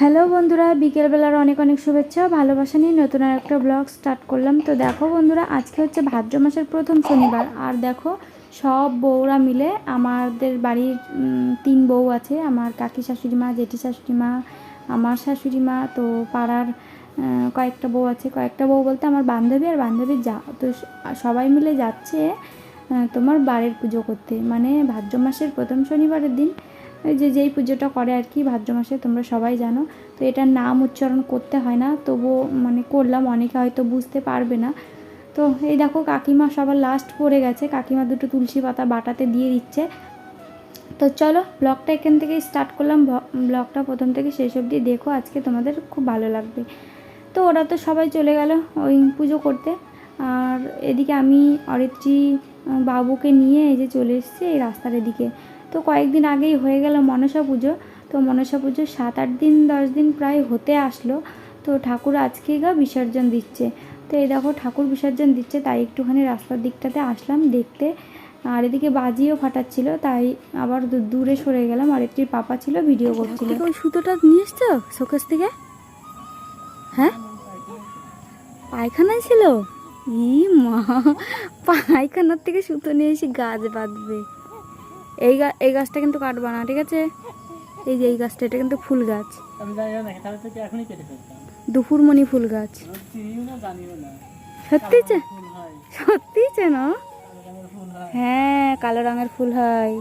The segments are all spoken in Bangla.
হ্যালো বন্ধুরা, বিকেলবেলার অনেক অনেক শুভেচ্ছা ভালোবাসা নিয়ে নতুন আর একটা ব্লগ স্টার্ট করলাম। তো দেখো বন্ধুরা, আজকে হচ্ছে ভাদ্র মাসের প্রথম শনিবার। আর দেখো, সব বউরা মিলে আমাদের বাড়ির তিন বউ আছে। আমার কাকি শাশুড়ি মা, জেঠি শাশুড়ি মা, আমার শাশুড়ি মা, তো পাড়ার কয়েকটা বউ আছে। কয়েকটা বউ বলতে আমার বান্ধবী আর বান্ধবীর যা, তো সবাই মিলে যাচ্ছে তোমার বাড়ির পুজো করতে। মানে ভাদ্র মাসের প্রথম শনিবারের দিন যে যেই পুজোটা করে আর কি ভাদ্র মাসে, তোমরা সবাই জানো। তো এটার নাম উচ্চারণ করতে হয় না, তবুও মানে করলাম, অনেকে হয়তো বুঝতে পারবে না। তো এই দেখো, কাকিমা সবার লাস্ট পড়ে গেছে। কাকিমা দুটো তুলসী পাতা বাটাতে দিয়ে দিচ্ছে। তো চলো ব্লগটা এখান থেকে স্টার্ট করলাম। ব্লগটা প্রথম থেকে শেষ অবধি দেখো, আজকে তোমাদের খুব ভালো লাগবে। তো ওরা তো সবাই চলে গেল ওই পুজো করতে। আর এদিকে আমি অরিত্রী বাবুকে নিয়ে এই যে চলে এসেছি এই রাস্তার এদিকে। তো কয়েকদিন আগেই হয়ে গেল মনসা পুজো। তো মনসা পুজো সাত আট দিন দশ দিন প্রায় হতে আসলো। তো ঠাকুর আজকে গা বিসর্জন দিচ্ছে। তো এই দেখো ঠাকুর বিসর্জন দিচ্ছে তাই একটুখানি রাস্তার দিকটাতে আসলাম দেখতে। আর এদিকে বাজিও ফাটাচ্ছিল তাই আবার দূরে সরে গেলাম। আর একটির পাপা ছিল ভিডিও করছিল। ওই সুতোটা নিয়ে এসছো শোকেস থেকে? হ্যাঁ? পায়খানায় ছিল? ই মা পায়খানার থেকে সুতো নিয়ে এসে গাছ বাঁধবে। এই গা এই গাছটা কিন্তু কাটবা না ঠিক আছে? এই যে এই গাছটা এটা কিন্তু ফুল গাছ। দুপুরমণি ফুল গাছ। সত্যি চে সত্যিই সত্যি চেন হ্যাঁ কালো রঙের ফুল হয়।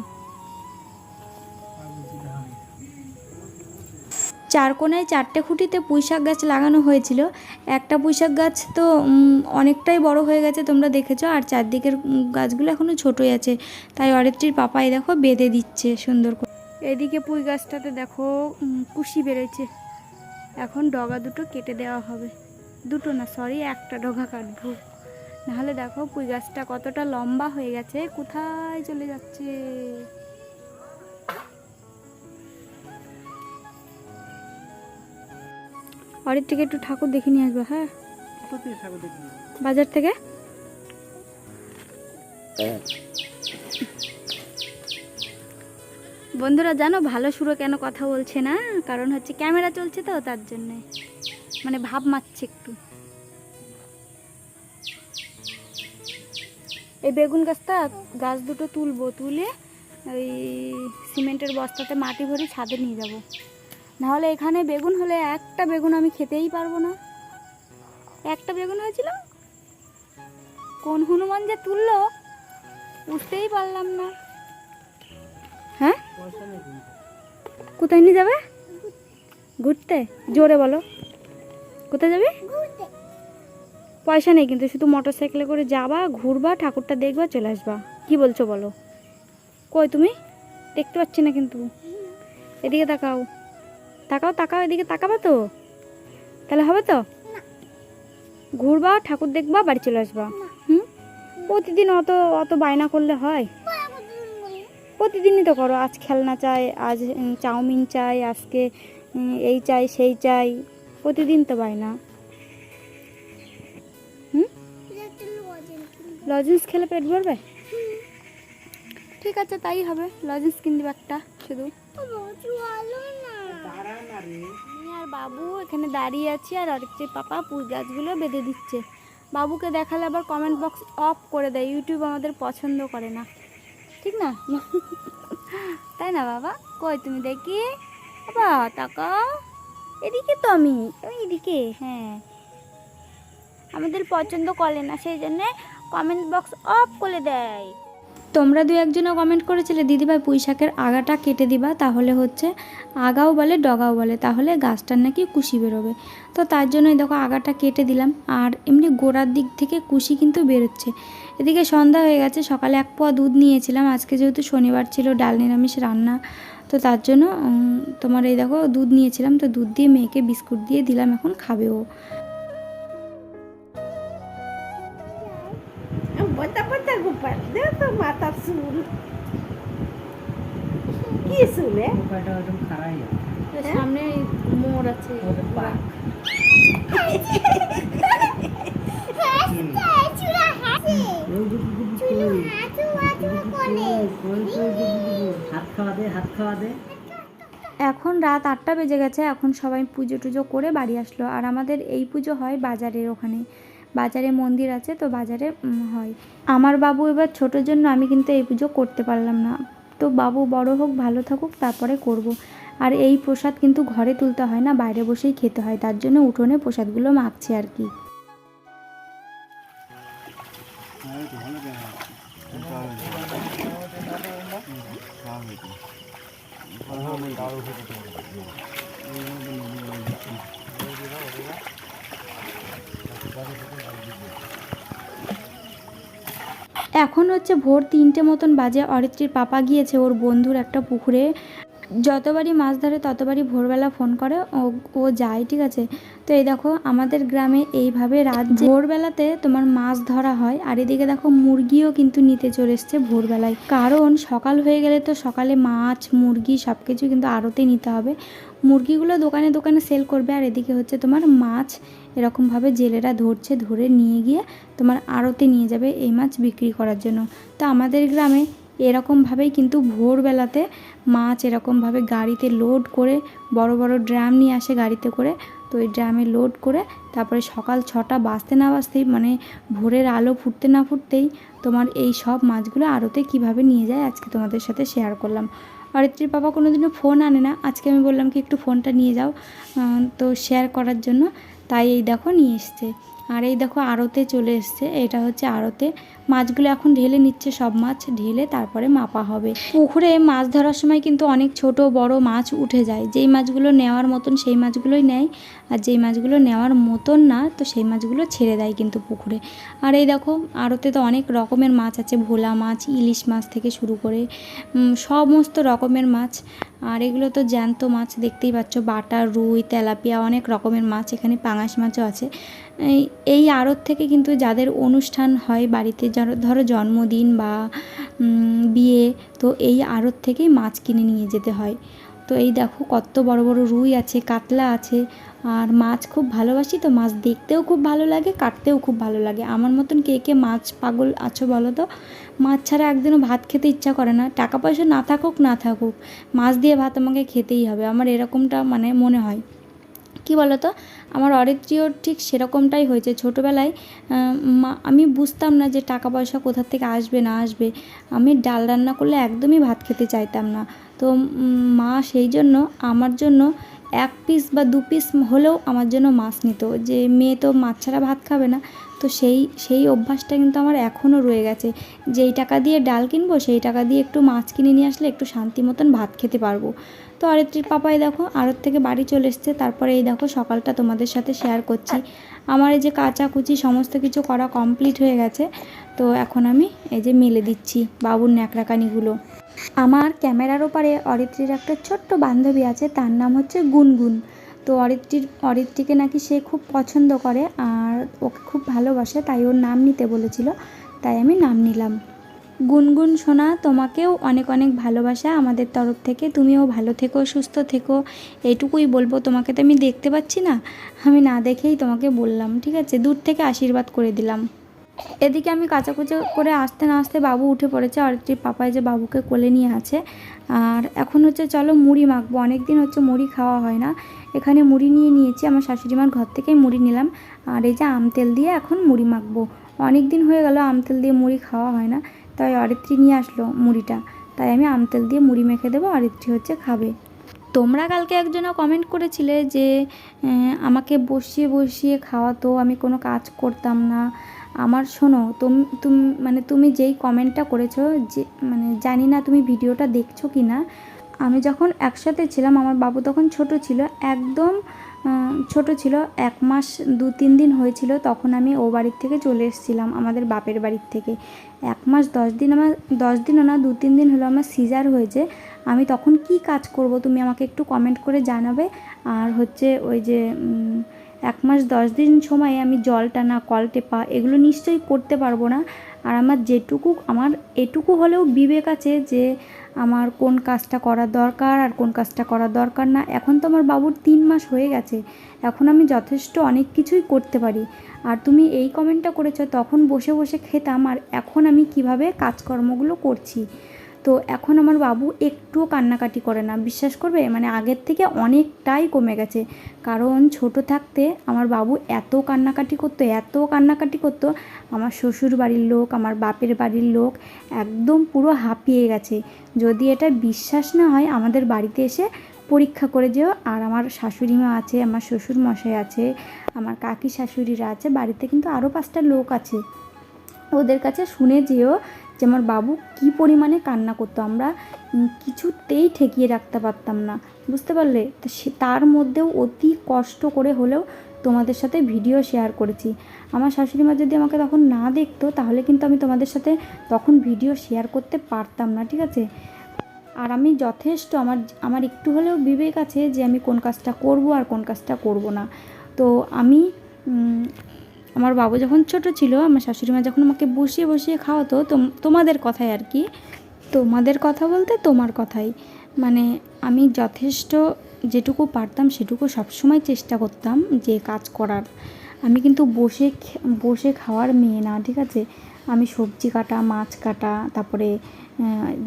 চার কোনায় চারটে খুঁটিতে পুঁইশাক গাছ লাগানো হয়েছিল। একটা পুঁইশাক গাছ তো অনেকটাই বড় হয়ে গেছে তোমরা দেখেছ, আর চারদিকের গাছগুলো এখনও ছোটোই আছে। তাই অরেকটির পাপাই দেখো বেঁধে দিচ্ছে সুন্দর করে। এদিকে পুঁই গাছটাতে দেখো কুশি বেরোচ্ছে। এখন ডগা দুটো কেটে দেওয়া হবে। দুটো না সরি একটা ডগা কাটবো। নাহলে দেখো পুঁই গাছটা কতটা লম্বা হয়ে গেছে, কোথায় চলে যাচ্ছে? বাড়ির থেকে একটু ঠাকুর দেখে নিয়ে আসব হ্যাঁ? বাজার থেকে? বন্ধুরা জানো ভালো সুরে কেন কথা বলছে না? কারণ হচ্ছে ক্যামেরা চলছে তো তার জন্যে। মানে ভাব মারছে একটু। এই বেগুন গাছটা গাছ দুটো তুলবো তুলে ওই সিমেন্টের বস্তাতে মাটি ভরে ছাদে নিয়ে যাব। নাহলে এখানে বেগুন হলে একটা বেগুন আমি খেতেই পারব না। একটা বেগুন হয়েছিল? কোন হনুমান যে তুললো উঠতেই পারলাম না। হ্যাঁ। কোথায় নিয়ে যাবে? ঘুরতে? জোরে বলো। কোথায় যাবে? পয়সা নেই কিন্তু শুধু মোটর সাইকেলে করে যাবা ঘুরবা ঠাকুরটা দেখবা চলে আসবা। কি বলছো বলো? কই তুমি? দেখতে পাচ্ছি না কিন্তু। এদিকে তাকাও। তাকাও তাকাও এদিকে তাকাবা তো। তাহলে হবে তো? ঘুরবা ঠাকুর দেখবা বাড়ি চলে আসবা। হুম? প্রতিদিন অত অত বায়না করলে হয়? প্রতিদিনই তো করো। আজ খেলনা চাই আজ চাউমিন চাই আজকে এই চাই সেই চাই। প্রতিদিন তো বায়না। হুম? লজেন্স খেলে পেট ভরবে? ঠিক আছে তাই হবে। লজেন্স কিনে দিবে একটা শুধু। বাবু এখানে দাঁড়িয়ে আছি আর আরেকটি পাপা পুঁই গাছগুলো বেঁধে দিচ্ছে। বাবুকে দেখালে আবার কমেন্ট বক্স অফ করে দেয়। ইউটিউব আমাদের পছন্দ করে না। ঠিক না? তাই না বাবা? কই তুমি দেখি? বাবা, তাকাও। এদিকে তো আমি। এদিকে হ্যাঁ। আমাদের পছন্দ করে না, সেই জন্যে কমেন্ট বক্স অফ করে দেয়। তোমরা দু একজনও কমেন্ট করেছিলে, দিদিভাই পুঁই শাকের আগাটা কেটে দিবা, তাহলে হচ্ছে আগাও বলে, ডগাও বলে, তাহলে গাছটার নাকি কুশি বেরোবে। তো তার জন্যই দেখো আগাটা কেটে দিলাম, আর এমনি গোড়ার দিক থেকে কুশি কিন্তু বেরোচ্ছে। এদিকে সন্ধ্যা হয়ে গেছে, সকালে এক পোয়া দুধ নিয়েছিলাম, আজকে যেহেতু শনিবার ছিল, ডাল নিরামিষ রান্না, তো তার জন্য তোমার এই দেখো দুধ নিয়েছিলাম, তো দুধ দিয়ে মেয়েকে বিস্কুট দিয়ে দিলাম, এখন খাবে চুলে উপায়টা একদম খারাই সামনে মোড় আছে। ওদের হাত খাওয়া দে হাত খাওয়া দে এখন রাত আটটা বেজে গেছে এখন সবাই পুজো টুজো করে বাড়ি আসলো। আর আমাদের এই পুজো হয় বাজারের ওখানে। বাজারে মন্দির আছে তো বাজারে হয়। আমার বাবু এবার ছোটোর জন্য আমি কিন্তু এই পুজো করতে পারলাম না। তো বাবু বড় হোক, ভালো থাকুক, তারপরে করব। আর এই প্রসাদ কিন্তু ঘরে তুলতে হয় না, বাইরে বসেই খেতে হয়, তার জন্য উঠোনে প্রসাদগুলো মাখছে আর কি হচ্ছে ভোর তিনটে মতন বাজে অরিত্রীর পাপা গিয়েছে ওর বন্ধুর একটা পুকুরে। যতবারই মাছ ধরে ততবারই ভোরবেলা ফোন করে, ও ও যায়, ঠিক আছে? তো এই দেখো, আমাদের গ্রামে এইভাবে রাত ভোরবেলাতে তোমার মাছ ধরা হয়, আর এদিকে দেখো মুরগিও কিন্তু নিতে চলে এসছে ভোরবেলায়। কারণ সকাল হয়ে গেলে তো সকালে মাছ, মুরগি সব কিছু কিন্তু আড়তে নিতে হবে। মুরগিগুলো দোকানে দোকানে সেল করবে, আর এদিকে হচ্ছে তোমার মাছ এরকমভাবে জেলেরা ধরছে, ধরে নিয়ে গিয়ে তোমার আড়তে নিয়ে যাবে এই মাছ বিক্রি করার জন্য। তো আমাদের গ্রামে এরকমভাবেই কিন্তু ভোরবেলাতে মাছ এরকমভাবে গাড়িতে লোড করে বড় বড় ড্রাম নিয়ে আসে গাড়িতে করে। ওই ড্রামে লোড করে তারপরে সকাল ছটা বাঁচতে না বাঁচতেই মানে ভোরের আলো ফুটতে না ফুটতেই তোমার এই সব মাছগুলো আরতে কীভাবে নিয়ে যায় আজকে তোমাদের সাথে শেয়ার করলাম। অরিত্রীর বাবা কোনোদিনও ফোন আনে না। আজকে আমি বললাম কি একটু ফোনটা নিয়ে যাও তো শেয়ার করার জন্য। তাই এই দেখো নিয়ে এসছে। আর এই দেখো আড়তে চলে এসছে, এটা হচ্ছে আড়তে। মাছগুলো এখন ঢেলে নিচ্ছে সব মাছ, ঢেলে তারপরে মাপা হবে। পুকুরে মাছ ধরার সময় কিন্তু অনেক ছোট বড় মাছ উঠে যায়। যেই মাছগুলো নেওয়ার মতন সেই মাছগুলোই নেয়, আর যেই মাছগুলো নেওয়ার মতন না, তো সেই মাছগুলো ছেড়ে দেয় কিন্তু পুকুরে। আর এই দেখো আড়তে তো অনেক রকমের মাছ আছে, ভোলা মাছ, ইলিশ মাছ থেকে শুরু করে সমস্ত রকমের মাছ। আর এগুলো তো জ্যান্ত মাছ, দেখতেই পাচ্ছ, বাটা, রুই, তেলাপিয়া, অনেক রকমের মাছ, এখানে পাঙাশ মাছও আছে। এই আড়ত থেকে কিন্তু যাদের অনুষ্ঠান হয় বাড়িতে ধরো জন্মদিন বা বিয়ে, তো এই আড়ত থেকেই মাছ কিনে নিয়ে যেতে হয়। তো এই দেখো কত বড় বড় রুই আছে, কাতলা আছে, আর মাছ খুব ভালোবাসি তো মাছ দেখতেও খুব ভালো লাগে, কাটতেও খুব ভালো লাগে। আমার মতন কে কে মাছ পাগল আছো বলো তো? মাছ ছাড়া একদিনও ভাত খেতে ইচ্ছা করে না। টাকা পয়সা না থাকুক না থাকুক, মাছ দিয়ে ভাত আমাকে খেতেই হবে। আমার এরকমটা মানে মনে হয়। কি বলতো? আমার অরিত্রিয়র ঠিক সেরকমটাই হয়েছে। ছোটোবেলায় মা, আমি বুঝতাম না যে টাকা পয়সা কোথা থেকে আসবে, না আসবে। আমি ডাল রান্না করলে একদমই ভাত খেতে চাইতাম না। তো মা সেই জন্য আমার জন্য এক পিস বা দু পিস হলেও আমার জন্য মাছ নিত। যে মেয়ে তো মাছ ছাড়া ভাত খাবে না। তো সেই সেই অভ্যাসটা কিন্তু আমার এখনও রয়ে গেছে। যেই টাকা দিয়ে ডাল কিনবো, সেই টাকা দিয়ে একটু মাছ কিনে নিয়ে আসলে একটু শান্তি মতন ভাত খেতে পারব। তো আরেকটির পাপাই দেখো আড়ত থেকে বাড়ি চলে এসছে। তারপরে এই দেখো সকালটা তোমাদের সাথে শেয়ার করছি। আমার এই যে কাচাকুচি সমস্ত কিছু করা কমপ্লিট হয়ে গেছে। তো এখন আমি এই যে মেলে দিচ্ছি বাবুর ন্যাকড়াকানিগুলো। আমার ক্যামেরার ওপারে অরিত্রীর একটা ছোট্ট বান্ধবী আছে, তার নাম হচ্ছে গুনগুন। তো অরিত্রীর, অরিত্রীকে নাকি সে খুব পছন্দ করে আর ওকে খুব ভালোবাসে, তাই ওর নাম নিতে বলেছিল, তাই আমি নাম নিলাম। গুনগুন সোনা, তোমাকেও অনেক অনেক ভালোবাসা আমাদের তরফ থেকে। তুমিও ভালো থেকো, সুস্থ থেকো। এইটুকুই বলব, তোমাকে তো আমি দেখতে পাচ্ছি না। আমি না দেখেই তোমাকে বললাম, ঠিক আছে? দূর থেকে আশীর্বাদ করে দিলাম। এদিকে আমি কাচাকুচো করে আসতে না আসতে বাবু উঠে পড়েছে, আর একটি পাপায় যে বাবুকে কোলে নিয়ে আছে। আর এখন হচ্ছে চলো মুড়ি মাখবো। অনেক দিন হচ্ছে মুড়ি খাওয়া হয় না। এখানে মুড়ি নিয়ে নিয়েছি, আমার শাশুড়ি মার ঘর থেকেই মুড়ি নিলাম। আর এই যে আম তেল দিয়ে এখন মুড়ি মাখবো। অনেক দিন হয়ে গেল আম তেল দিয়ে মুড়ি খাওয়া হয় না। তাই অরিত্রী নিয়ে আসলো মুড়িটা। তাই আমি আম তেল দিয়ে মুড়ি মেখে দেবো অরিত্রী হচ্ছে খাবে। তোমরা কালকে একজনও কমেন্ট করেছিলে যে আমাকে বসিয়ে বসিয়ে খাওয়াতো, আমি কোনো কাজ করতাম না। আমার শোনো, তুমি তুমি মানে তুমি যেই কমেন্টটা করেছ, যে মানে জানি না তুমি ভিডিওটা দেখছ কি না আমি যখন একসাথে ছিলাম, আমার বাবু তখন ছোট ছিল, একদম ছোট ছিল, এক মাস দু তিন দিন হয়েছিল, তখন আমি ও বাড়ির থেকে চলে এসেছিলাম, আমাদের বাপের বাড়ির থেকে। এক মাস দশ দিন আমার, দশ দিনও না, দু তিন দিন হলো আমার সিজার হয়েছে। আমি তখন কি কাজ করব, তুমি আমাকে একটু কমেন্ট করে জানাবে। আর হচ্ছে ওই যে এক মাস দশ দিন সময়ে আমি জল টানা, কল টেপা, এগুলো নিশ্চয়ই করতে পারব না। আর আমার যেটুকু, আমার এটুকু হলেও বিবেক আছে যে আমার কোন কাজটা করা দরকার আর কোন কাজটা করা দরকার না। এখন তো আমার বাবুর তিন মাস হয়ে গেছে। এখন আমি যথেষ্ট অনেক কিছুই করতে পারি। আর তুমি এই কমেন্টটা করেছ, তখন বসে বসে খেতাম, আর এখন আমি কীভাবে কাজকর্মগুলো করছি? তো এখন আমার বাবু একটুও কান্নাকাটি করে না। বিশ্বাস করবে? মানে আগের থেকে অনেকটাই কমে গেছে। কারণ ছোট থাকতে আমার বাবু এত কান্নাকাটি করতো, এত কান্নাকাটি করতো। আমার শ্বশুর বাড়ির লোক, আমার বাপের বাড়ির লোক একদম পুরো হাঁপিয়ে গেছে। যদি এটা বিশ্বাস না হয়, আমাদের বাড়িতে এসে পরীক্ষা করে যেও। আর আমার শাশুড়ি মা আছে, আমার শ্বশুর মশাই আছে, আমার কাকি শাশুড়িরা আছে, বাড়িতে কিন্তু আরও পাঁচটা লোক আছে। ওদের কাছে শুনে যেও যে আমার বাবু কি পরিমাণে কান্না করতো, আমরা কিছুতেই ঠেকিয়ে রাখতে পারতাম না, বুঝতে পারলে? তো সে, তার মধ্যেও অতি কষ্ট করে হলেও তোমাদের সাথে ভিডিও শেয়ার করেছি। আমার শাশুড়ি মা যদি আমাকে তখন না দেখতো, তাহলে কিন্তু আমি তোমাদের সাথে তখন ভিডিও শেয়ার করতে পারতাম না, ঠিক আছে? আর আমি যথেষ্ট, আমার আমার একটু হলেও বিবেক আছে যে আমি কোন কাজটা করব আর কোন কাজটা করব না। তো আমি আমার বাবু যখন ছোট ছিল, আমার শাশুড়ি মা যখন আমাকে বসিয়ে বসিয়ে খাওয়াতো, তোম- তোমাদের কথাই আর কি। তোমাদের কথা বলতে তোমার কথাই। মানে আমি যথেষ্ট যেটুকু পারতাম সেটুকু সবসময় চেষ্টা করতাম যে কাজ করার। আমি কিন্তু বসে বসে খাওয়ার মেয়ে না, ঠিক আছে? আমি সবজি কাটা, মাছ কাটা, তারপরে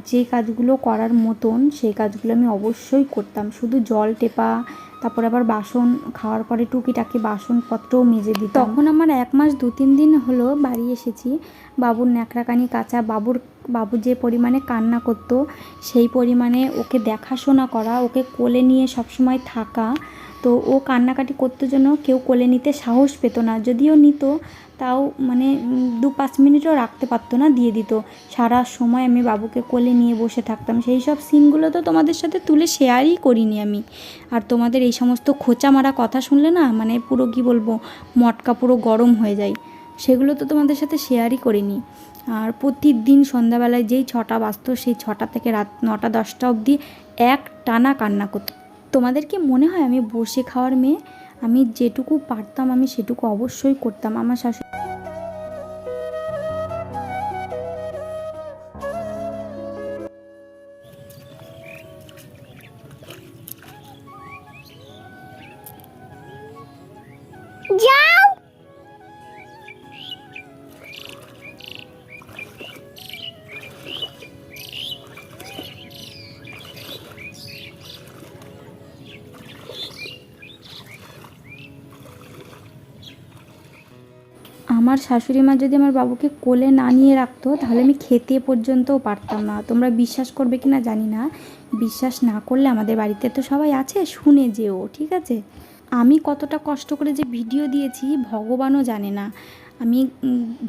যে কাজগুলো করার মতন, সেই কাজগুলো আমি অবশ্যই করতাম। শুধু জল টেপা তারপরে আবার বাসন, খাওয়ার পরে টুকিটাকি বাসনপত্রও মেজে দিত তখন আমার এক মাস, দু, তিন দিন হলো বাড়ি এসেছি। বাবুর ন্যাকড়াকানি কাঁচা, বাবুর, বাবু যে পরিমাণে কান্না করতো, সেই পরিমাণে ওকে দেখাশোনা করা, ওকে কোলে নিয়ে সবসময় থাকা। তো ও কান্নাকাটি করতে জন্য কেউ কোলে নিতে সাহস পেত না। যদিও নিত তাও মানে দু পাঁচ মিনিটও রাখতে পারতো না, দিয়ে দিত। সারা সময় আমি বাবুকে কোলে নিয়ে বসে থাকতাম। সেই সব সিনগুলো তো তোমাদের সাথে তুলে শেয়ারই করিনি আমি। আর তোমাদের এই সমস্ত খোঁচা মারা কথা শুনলে না মানে পুরো কি বলব, মটকা পুরো গরম হয়ে যায়। সেগুলো তো তোমাদের সাথে শেয়ারই করিনি। আর প্রতিদিন সন্ধ্যাবেলায় যেই ছটা বাজতো, সেই ছটা থেকে রাত নটা, দশটা অবধি এক টানা কান্না করতো। তোমাদের কি মনে হয় আমি বসে খাওয়ার মেয়ে? আমি যেটুকু পারতাম আমি সেটুকু অবশ্যই করতাম। আমার শাশুড়ি শাশুড়ি মা যদি আমার বাবুকে কোলে না নিয়ে রাখতো, তাহলে আমি খেতে পর্যন্তও পারতাম না। তোমরা বিশ্বাস করবে কি না জানি না। বিশ্বাস না করলে আমাদের বাড়িতে তো সবাই আছে, শুনে যেও, ঠিক আছে? আমি কতটা কষ্ট করে যে ভিডিও দিয়েছি, ভগবানও জানে না। আমি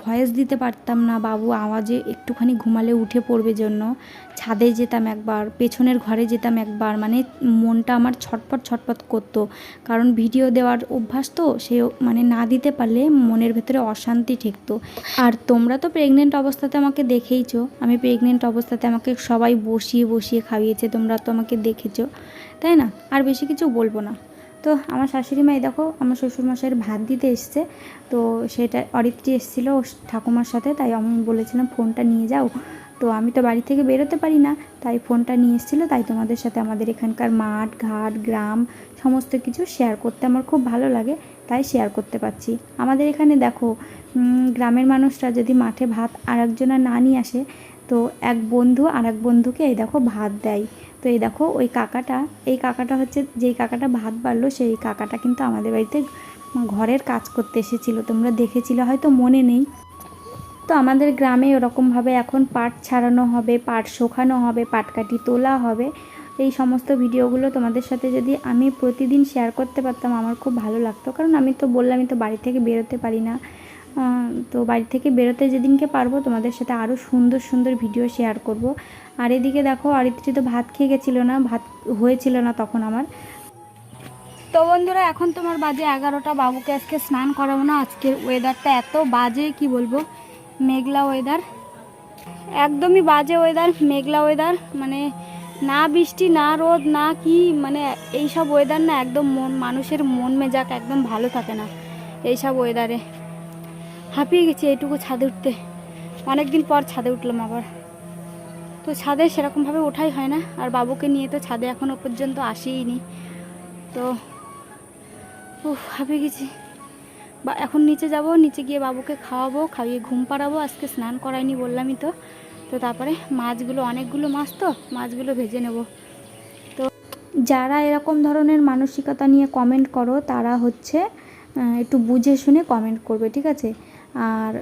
ভয়েস দিতে পারতাম না বাবু, আওয়াজে একটুখানি ঘুমালে উঠে পড়বে জন্য। ছাদে যেতাম একবার, পেছনের ঘরে যেতাম একবার মানে মনটা আমার ছটপট ছটপট করতো। কারণ ভিডিও দেওয়ার অভ্যাস তো, সে মানে না দিতে পারলে মনের ভেতরে অশান্তি ঠেকতো। আর তোমরা তো প্রেগনেন্ট অবস্থাতে আমাকে দেখেইছো। আমি প্রেগনেন্ট অবস্থাতে আমাকে সবাই বসিয়ে বসিয়ে খাইয়েছে, তোমরা তো আমাকে দেখেছ, তাই না? আর বেশি কিছু বলব না। তো আমার শাশুড়ি মাই দেখো, আমার শ্বশুরমশাইয়ের ভাত দিতে এসছে। তো সেটা অরিত্রী এসেছিল ঠাকুমার সাথে, তাই আমি বলেছিলাম ফোনটা নিয়ে যাও। তো আমি তো বাড়ি থেকে বেরোতে পারি না, তাই ফোনটা নিয়ে এসেছিল, তাই তোমাদের সাথে আমাদের এখানকার মাঠ, ঘাট, গ্রাম সমস্ত কিছু শেয়ার করতে আমার খুব ভালো লাগে, তাই শেয়ার করতে পারছি। আমাদের এখানে দেখো গ্রামের মানুষরা যদি মাঠে ভাত আর একজনা না নিয়ে আসে, তো এক বন্ধু আর এক বন্ধুকে এই দেখো ভাত দেয়। তো এই দেখো, ওই কাকাটা, এই কাকাটা হচ্ছে, যেই কাকাটা ভাত বাড়লো, সেই কাকাটা কিন্তু আমাদের বাড়িতে ঘরের কাজ করতে এসেছিল। তোমরা দেখেছিলে, হয়তো মনে নেই। তো আমাদের গ্রামে ওরকমভাবে এখন পাট ছাড়ানো হবে, পাট শোখানো হবে পাটকাঠি তোলা হবে। এই সমস্ত ভিডিওগুলো তোমাদের সাথে যদি আমি প্রতিদিন শেয়ার করতে পারতাম, আমার খুব ভালো লাগতো। কারণ আমি তো বললামই তো বাড়ি থেকে বেরোতে পারি না। তো বাড়ি থেকে বেরোতে যেদিনকে পারব, তোমাদের সাথে আরও সুন্দর সুন্দর ভিডিও শেয়ার করব। আর এদিকে দেখো অরিত্রী তো ভাত খেয়ে গেছিল না, ভাত হয়েছিল না তখন আমার। তো বন্ধুরা, এখন তোমার বাজে এগারোটা, বাবুকে আজকে স্নান করাবো না, আজকের ওয়েদারটা এত বাজে, কি বলব? মেঘলা ওয়েদার একদমই বাজে ওয়েদার মেঘলা ওয়েদার মানে না বৃষ্টি, না রোদ, না কি মানে এইসব ওয়েদার না একদম মন, মানুষের মন মেজাক একদম ভালো থাকে না এইসব ওয়েদারে হাঁপিয়ে গেছি এইটুকু ছাদে উঠতে। অনেক দিন পর ছাদে উঠলাম আবার। তো ছাদে সেরকমভাবে ওঠাই হয় না। আর বাবুকে নিয়ে তো ছাদে এখনও পর্যন্ত আসিনি তো ও হাঁপিয়ে গেছি। বা এখন নিচে যাব, নিচে গিয়ে বাবুকে খাওয়াবো, খাইয়ে ঘুম পাড়াবো। আজকে স্নান করাইনি বললামই তো। তো তারপরে মাছগুলো, অনেকগুলো মাছ তো, মাছগুলো ভেজে নেব। তো যারা এরকম ধরনের মানসিকতা নিয়ে কমেন্ট করো, তারা হচ্ছে একটু বুঝে শুনে কমেন্ট করবে, ঠিক আছে? আর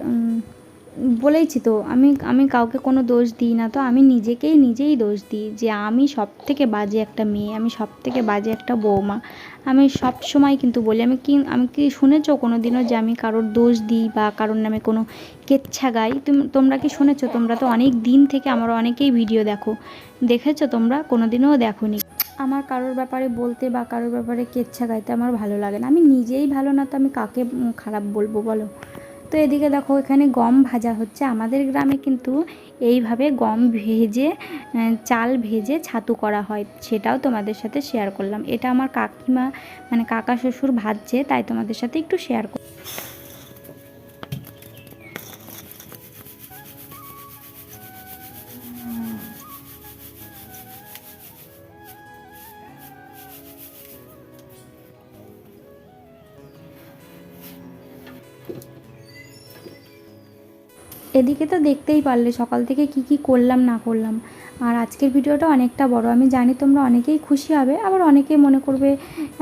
বলেইছি তো, আমি আমি কাউকে কোনো দোষ দিই না তো, আমি নিজেকেই নিজেই দোষ দিই যে আমি সব থেকে বাজে একটা মেয়ে, আমি সব থেকে বাজে একটা বৌমা। আমি সব সময় কিন্তু বলি, আমি কি আমি কি শুনেছো কোনো দিনও যে আমি কারোর দোষ দিই বা কারোর নামে কোনো কেচ্ছা গাই? তুমি, তোমরা কি শুনেছো? তোমরা তো অনেক দিন থেকে আমার অনেকেই ভিডিও দেখো। দেখেছ তোমরা? কোনো দিনও দেখোনি। আমার কারোর ব্যাপারে বলতে বা কারোর ব্যাপারে কেচ্ছা গাইতে আমার ভালো লাগে না। আমি নিজেই ভালো না তো আমি কাকে খারাপ বলব বলো? তো এদিকে দেখো, এখানে গম ভাজা হচ্ছে। আমাদের গ্রামে কিন্তু এইভাবে গম ভেজে চাল ভেজে ছাতু করা হয়। সেটাও তোমাদের সাথে শেয়ার করলাম। এটা আমার কাকিমা মানে কাকা শ্বশুর ভাজছে, তাই তোমাদের সাথে একটু শেয়ার কর এদিকে তো দেখতেই পারলে, সকাল থেকে কি কি করলাম, না করলাম। আর আজকের ভিডিওটা অনেকটা বড়। আমি জানি তোমরা অনেকেই খুশি হবে, আবার অনেকেই মনে করবে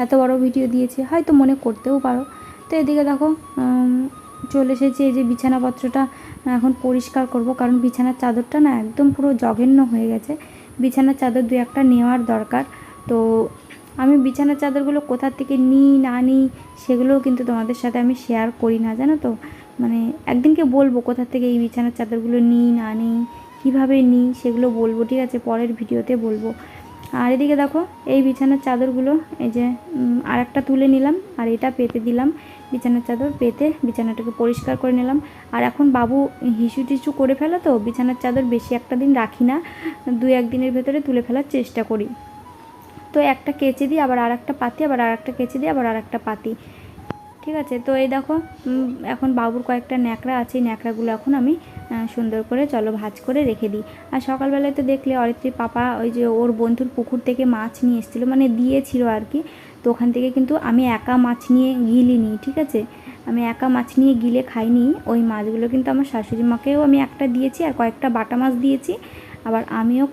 এত বড় ভিডিও দিয়েছে, হয়তো মনে করতেও পারো। তো এদিকে দেখো চলে এসেছি এই যে বিছানাপত্রটা এখন পরিষ্কার করব, কারণ বিছানার চাদরটা না একদম পুরো জঘন্য হয়ে গেছে। বিছানার চাদর দু একটা নেওয়ার দরকার। তো আমি বিছানার চাদরগুলো কোথা থেকে নিই, না নিই, সেগুলোও কিন্তু তোমাদের সাথে আমি শেয়ার করি না, জানো তো? মানে একদিনকে বলব কোথা থেকে এই বিছানার চাদরগুলো নিই, না নিই, কীভাবে নিই সেগুলো বলব, ঠিক আছে? পরের ভিডিওতে বলব। আর এদিকে দেখো, এই বিছানার চাদরগুলো, এই যে আর একটা তুলে নিলাম, আর এটা পেতে দিলাম বিছানার চাদর, পেতে বিছানাটাকে পরিষ্কার করে নিলাম। আর এখন বাবু হিসু টিসু করে ফেলে তো, বিছানার চাদর বেশি একটা দিন রাখি না, দু একদিনের ভেতরে তুলে ফেলার চেষ্টা করি। তো একটা কেচে দিই, আবার আর একটা পাতি, আবার আর একটা কেচে দিই, আবার আর একটা পাতি। ঠিক আছে, তো এই দেখো এখন বাবুর কয়েকটা ন্যাকড়া আছে ন্যাকড়াগুলো এখন আমি সুন্দর করে চলো ভাজ করে রেখে দিই। আর সকালবেলায় তো দেখলে অরিত্রীর পাপা ওই যে ওর বন্ধুর পুকুর থেকে মাছ নিয়ে এসেছিল মানে দিয়েছিল আর কি। তো ওখান থেকে কিন্তু আমি একা মাছ নিয়ে গিলিনি, ঠিক আছে? আমি একা মাছ নিয়ে গিলে খাইনি, ওই মাছগুলো কিন্তু আমার শাশুড়ি মাকেও আমি একটা দিয়েছি আর কয়েকটা বাটা মাছ দিয়েছি। আবার আমিও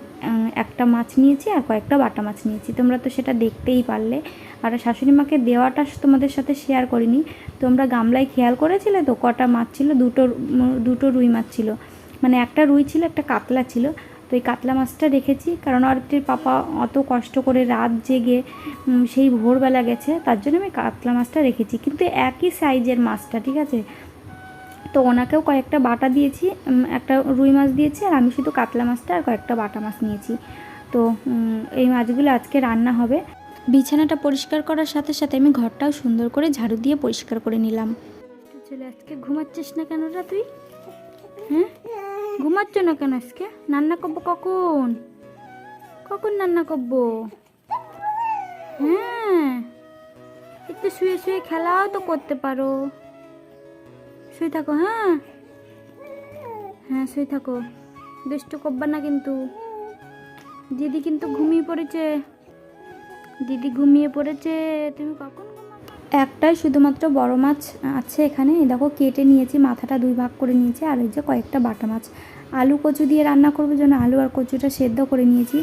একটা মাছ নিয়েছি আর কয়েকটা বাটা মাছ নিয়েছি। তোমরা তো সেটা দেখতেই পারলে। আর শাশুড়ি মাকে দেওয়াটা তোমাদের সাথে শেয়ার করিনি। তোমরা গামলায় খেয়াল করেছিলে তো? কটা মাছ ছিল? দুটো দুটো রুই মাছ ছিল। মানে একটা রুই ছিল, একটা কাতলা ছিল। তো এই কাতলা মাছটা রেখেছি। কারণ অরিত্রীর পাপা অত কষ্ট করে রাত জেগে সেই ভোরবেলা গেছে। তার জন্য আমি কাতলা মাছটা রেখেছি। কিন্তু একই সাইজের মাছটা, ঠিক আছে? তো ওনাকেও কয়েকটা বাটা দিয়েছি একটা রুই মাছ দিয়েছি, আর আমি শুধু কাতলা মাছটা আর কয়েকটা বাটা মাছ নিয়েছি। তো এই মাছগুলো আজকে রান্না হবে। বিছানাটা পরিষ্কার করার সাথে সাথে আমি ঘরটাও সুন্দর করে ঝাড়ু দিয়ে পরিষ্কার করে নিলাম। চলে আজকে ঘুমাচ্ছিস না কেন রা তুই? হ্যাঁ? ঘুমাচ্ছ না কেন আজকে? রান্না করব কখন? কখন রান্না করব হ্যাঁ? একটু শুয়ে শুয়ে খেলাও তো করতে পারো। শুয়ে থাকো হ্যাঁ? হ্যাঁ শুয়ে থাকো। দুষ্টু করবা না কিন্তু। দিদি কিন্তু ঘুমিয়ে পড়েছে। দিদি ঘুমিয়ে পড়েছে। তুমি কখন একটাই শুধুমাত্র বড় মাছ আছে এখানে। দেখো, কেটে নিয়েছি, মাথাটা দুই ভাগ করে নিয়েছি, আর এই যে কয়েকটা বাটা মাছ। আলু কচু দিয়ে রান্না করব জন্য আলু আর কচুটা সেদ্ধ করে নিয়েছি।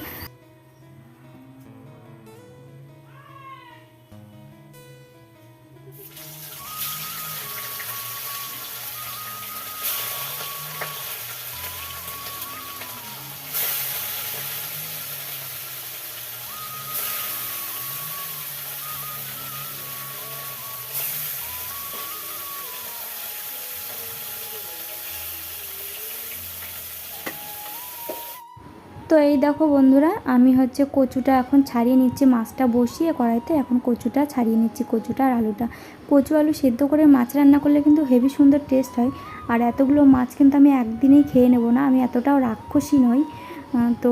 তো এই দেখো বন্ধুরা, আমি হচ্ছে কচুটা এখন ছাড়িয়ে নিচ্ছি, মাছটা বসিয়ে কড়াইতে এখন কচুটা ছাড়িয়ে নিচ্ছি, কচুটা আর আলুটা। কচু আলু সেদ্ধ করে মাছ রান্না করলে কিন্তু হেভি সুন্দর টেস্ট হয়। আর এতগুলো মাছ কিন্তু আমি একদিনেই খেয়ে নেব না, আমি এতটাও রাক্ষসী নই। তো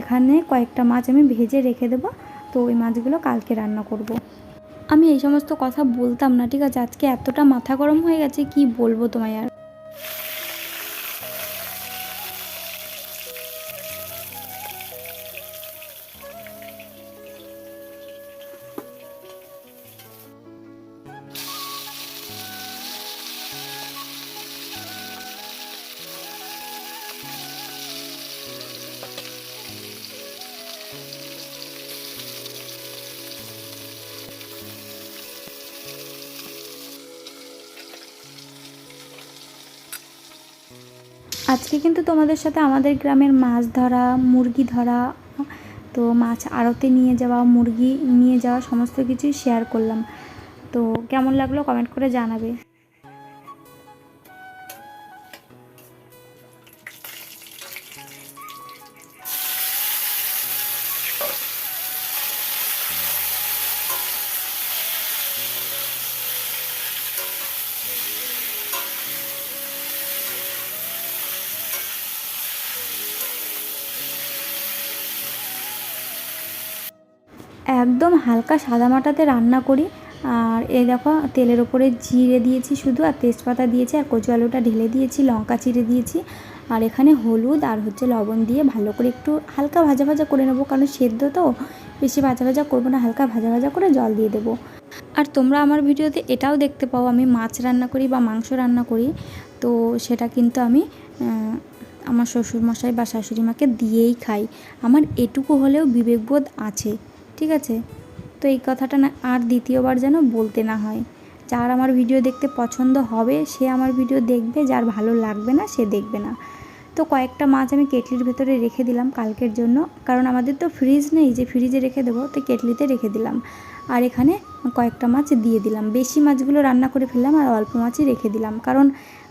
এখানে কয়েকটা মাছ আমি ভেজে রেখে দেবো, তো ওই মাছগুলো কালকে রান্না করব। আমি এই সমস্ত কথা বলতাম না, ঠিক আছে? আজকে এতটা মাথা গরম হয়ে গেছে, কি বলব তোমায় আর? আজকে কিন্তু তোমাদের সাথে আমাদের গ্রামের মাছ ধরা, মুরগি ধরা, তো মাছ আড়তে নিয়ে যাওয়া, মুরগি নিয়ে যাওয়া, সমস্ত কিছুই শেয়ার করলাম। তো কেমন লাগল কমেন্ট করে জানাবে। একদম হালকা সাদামাটাতে রান্না করি। আর এই দেখো, তেলের ওপরে জিরে দিয়েছি শুধু, আর তেজপাতা দিয়েছি, আর কচু আলুটা ঢেলে দিয়েছি, লঙ্কা চিড়ে দিয়েছি। আর এখানে হলুদ আর হচ্ছে লবণ দিয়ে ভালো করে একটু হালকা ভাজা ভাজা করে নেব, কারণ সেদ্ধ তো। বেশি ভাজা ভাজা করব না, হালকা ভাজা ভাজা করে জল দিয়ে দেবো। আর তোমরা আমার ভিডিওতে এটাও দেখতে পাও, আমি মাছ রান্না করি বা মাংস রান্না করি। তো সেটা কিন্তু আমি আমার শ্বশুরমশাই বা শাশুড়ি মাকে দিয়েই খাই। আমার এটুকু হলেও বিবেকবোধ আছে। ঠিক আছে? তো এই কথাটা না আর দ্বিতীয়বার যেন বলতে না হয়। যার আমার ভিডিও দেখতে পছন্দ হবে, সে আমার ভিডিও দেখবে, যার ভালো লাগবে না, সে দেখবে না। তো কয়েকটা মাছ আমি কেটলির ভেতরে রেখে দিলাম কালকের জন্য। কারণ আমাদের তো ফ্রিজ নেই, যে ফ্রিজে রেখে দেবো, তো কেটলিতে রেখে দিলাম। আর এখানে কয়েকটা মাছ দিয়ে দিলাম। বেশি মাছগুলো রান্না করে ফেললাম আর অল্প মাছই রেখে দিলাম। কারণ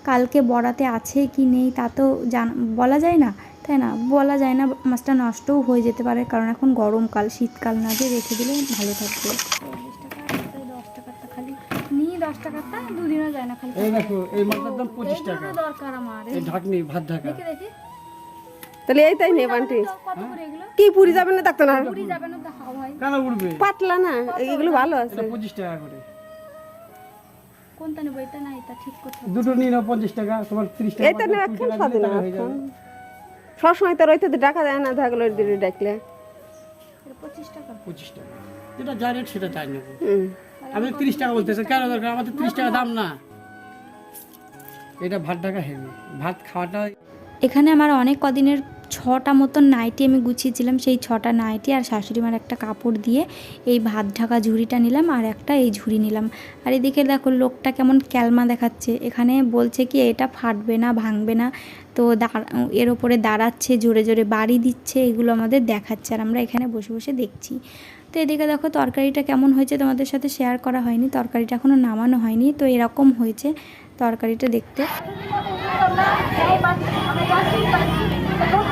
কালকে বড়াতে আছে কি নেই তা তো জান বলা যায় না। তাই না? বলা যায় না মাছটা নষ্টও হয়ে যেতে পারে কারণ এখন গরমকাল শীতকাল না দিয়ে রেখে দিলে ভালো থাকবে। চল্লিশ টাকা তাই দশ টাকারটা খালি নিয়ে দশ টাকারটা দুদিনও যায় না খালি এই দেখো এই মাছটার দাম পঁচিশ টাকা। দরকার আমার এই ঢাকনি ভাত ঢাকা। দেখে দেখি। তাহলে এই তাই নেব আন্টি কি পুরি যাবে না দেখতো না পুরি যাবে না তো হাওয়াই কেন উঠবে পাতলা না এগুলো ভালো আছে। এটা পঁচিশ টাকা করে। কোনটা নেব এটা না এটা ঠিক করতে দুটো নিয়ে নাও পঞ্চাশ টাকা তোমার তিরিশ টাকা এখন। সবসময় তো রইতে ডাকা দেয় না থাকলে দিদি ডাকলে। পঁচিশ টাকা। পঁচিশ টাকা যেটা যা রেট সেটা তাই নেব। আমি তিরিশ টাকা বলতেছি কেন দরকার? আমাদের তিরিশ টাকা দাম না। এটা ভাত ঢাকা হেভি। ভাত খাওয়াটা এখানে আমার অনেক কদিনের ছটা মতন নাইটি আমি গুছিয়েছিলাম, সেই ছটা নাইটি আর শাশুড়ি মার একটা কাপড় দিয়ে এই ভাত ঢাকা ঝুড়িটা নিলাম আর একটা এই ঝুড়ি নিলাম। আর এদিকে দেখো লোকটা কেমন ক্যালমা দেখাচ্ছে। এখানে বলছে কি, এটা ফাটবে না, ভাঙবে না। তো এর ওপরে দাঁড়াচ্ছে, জোরে জোরে বাড়ি দিচ্ছে, এগুলো আমাদের দেখাচ্ছে আর আমরা এখানে বসে বসে দেখছি। তো এদিকে দেখো তরকারিটা কেমন হয়েছে তোমাদের সাথে শেয়ার করা হয়নি। তরকারিটা এখনও নামানো হয়নি, তো এরকম হয়েছে তরকারিটা দেখতে। মোদের